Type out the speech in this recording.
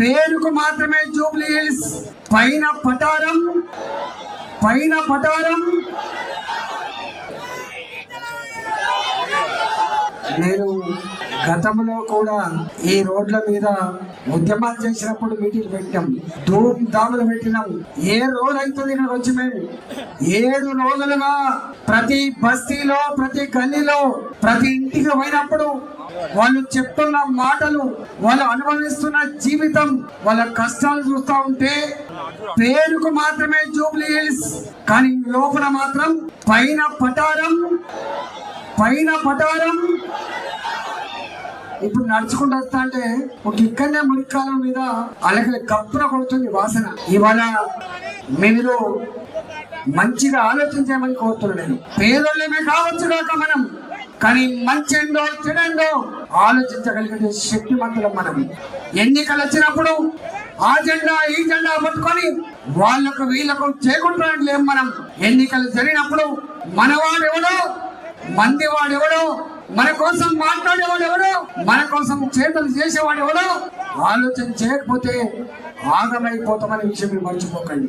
పేరుకు మాత్రమే Jubilee hills పైన పటారం పైన పటారం నేను గతంలో కూడా ఈ రోడ్ల మీద ఉద్యమాలు చేసినప్పుడు మీటింగ్ పెట్టాం. ధూమ్ దాములు పెట్టినాం. ఏ రోజు అవుతుంది ఇక్కడ వచ్చి మేము ఏడు రోజులుగా ప్రతి బస్తీలో ప్రతి గల్లీలో ప్రతి ఇంటికి పోయినప్పుడు వాళ్ళు చెప్తున్న మాటలు వాళ్ళు అనుభవిస్తున్న జీవితం వాళ్ళ కష్టాలు చూస్తూ ఉంటే పేరుకు మాత్రమే జూబ్లీ హిల్స్ కానీ లోపల మాత్రం పైన పటారం పైన పటారం. ఇప్పుడు నడుచుకుంటూ వస్తా అంటే ఒక ఇక్కడనే మురికాలం మీద అలాగే కప్పున కొడుతుంది వాసన. ఇవాళ మీరు మంచిగా ఆలోచించామని కోరుతున్నాను నేను. పేదోళ్ళమే కావచ్చు కాక మనం. కానీ మంచి ఏందో చెడేందో ఆలోచించగలిగే శక్తివంతులం మనం. ఎన్నికలు వచ్చినప్పుడు ఆ జెండా ఈ జెండా పట్టుకొని వాళ్ళకు వీళ్ళకు చేకుంటున్నట్లేం మనం. ఎన్నికలు జరిగినప్పుడు మనవాడు ఎవడో మంది వాడెవడో మన కోసం మాట్లాడేవాడు ఎవరు మన కోసం చేతలు చేసేవాడు ఎవరు ఆలోచన చేయకపోతే ఆగమైపోతామనే విషయం మీరు మర్చిపోకండి.